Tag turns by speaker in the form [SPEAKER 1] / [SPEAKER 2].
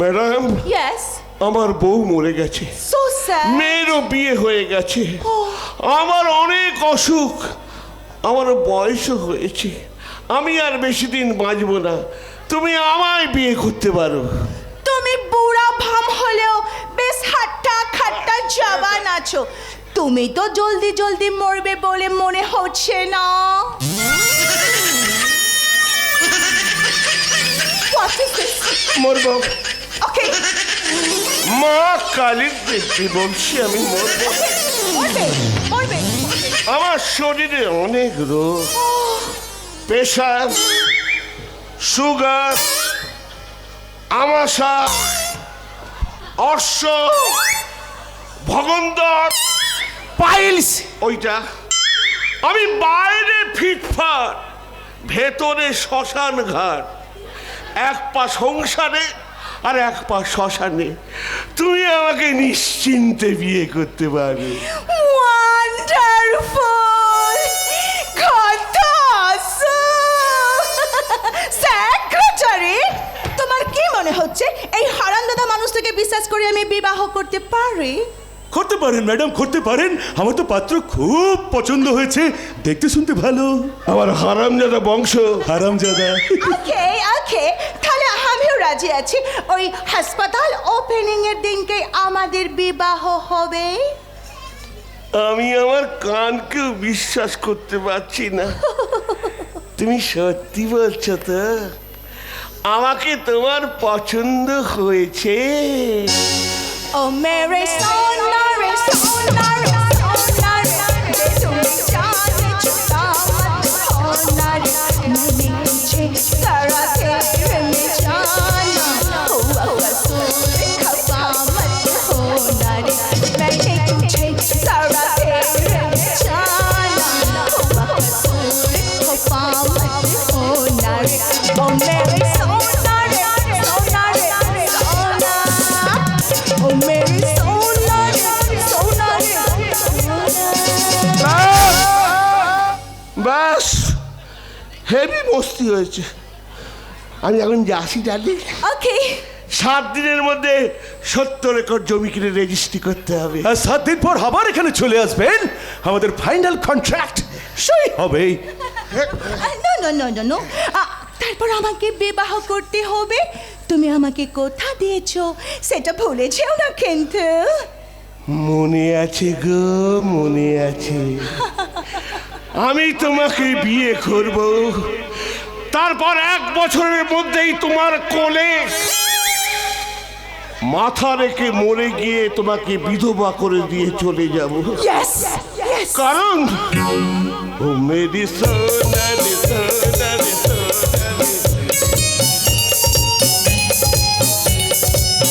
[SPEAKER 1] Madam
[SPEAKER 2] Yes.
[SPEAKER 1] আমার বউ মরে গেছে।
[SPEAKER 2] So sad.
[SPEAKER 1] মেয়েরও বিয়ে হয়ে গেছে। আমার অনেক অসুখ। আমার বয়সও হয়েছে। আমি আর বেশি দিন বাঁচব না। তুমি আমায় বিয়ে করতে পারো।
[SPEAKER 2] তুমি বুড়া ভাম হলেও বেশ হাট্টা খাট্টা জবান আছো। তুমি তো জলদি জলদি মরবে বলে মনে হচ্ছে না।
[SPEAKER 1] মরব।
[SPEAKER 2] Okay,
[SPEAKER 1] মা কালীর দেখতে বলছি আমি মরব।
[SPEAKER 2] মরবে, মরবে।
[SPEAKER 1] আমার শরীরে অনেক রোগ। প্রেশার সুগার আমাশা অর্শ ভগন্দর। পাইলস। ওইটা। আমি বাইরে ফিটফাট ভেতরে শ্মশান ঘাট এক পা সংসারে আর এক পা শ্মশানে। তুমি আমাকে নিশ্চিন্তে বিয়ে করতে পারবে।
[SPEAKER 2] Wonderful! কত সেক্রেটারি তোমার কি মনে হচ্ছে এই হারামদাদা মানুষটাকে বিশ্বাস করে আমি বিবাহ করতে পারি?
[SPEAKER 3] করতে পারেন ম্যাডাম করতে পারেন। আমার তো পাত্র খুব পছন্দ হয়েছে। দেখতে শুনতে ভালো।
[SPEAKER 1] আমার হারামজাদা বংশ।
[SPEAKER 3] হারামজাদা।
[SPEAKER 2] ওকে ওকে রাজি আছি ওই হাসপাতাল ওপেনিং এর দিনকে আমাদের বিবাহ হবে
[SPEAKER 1] আমি আমার কানকেও বিশ্বাস করতে পারছি না তুমি সত্যি বলছো তো আমাকে তোমার পছন্দ হয়েছে
[SPEAKER 2] ও মেরে সোনা রে সোনা রে সোনা রে তুমি জানে छुटा मत होना रे मैंने तुझे
[SPEAKER 1] ব্যাস হেভি মস্তি হয়েছে। আমি এখন যাচ্ছি জানি
[SPEAKER 2] ওকে
[SPEAKER 1] সাত দিনের মধ্যে সত্তর একর জমি কিনে রেজিস্ট্রি করতে হবে।
[SPEAKER 3] আর সাত দিন পর আবার এখানে চলে আসবেন? আমাদের ফাইনাল কন্ট্রাক্ট সেই হবেই।
[SPEAKER 2] No no no no no তারপর আমাকে বিবাহ করতে হবে। তুমি আমাকে কথা দিয়েছ সেটা ভুলে যেও না কিন্তু।
[SPEAKER 1] মনে আছে গো মনে আছে। আমি তোমাকে বিয়ে করব। তারপর এক বছরের মধ্যেই তোমার কোলে মাথা রেখে মরে গিয়ে তোমাকে বিধবা করে দিয়ে চলে যাব। কারণ ও মেরি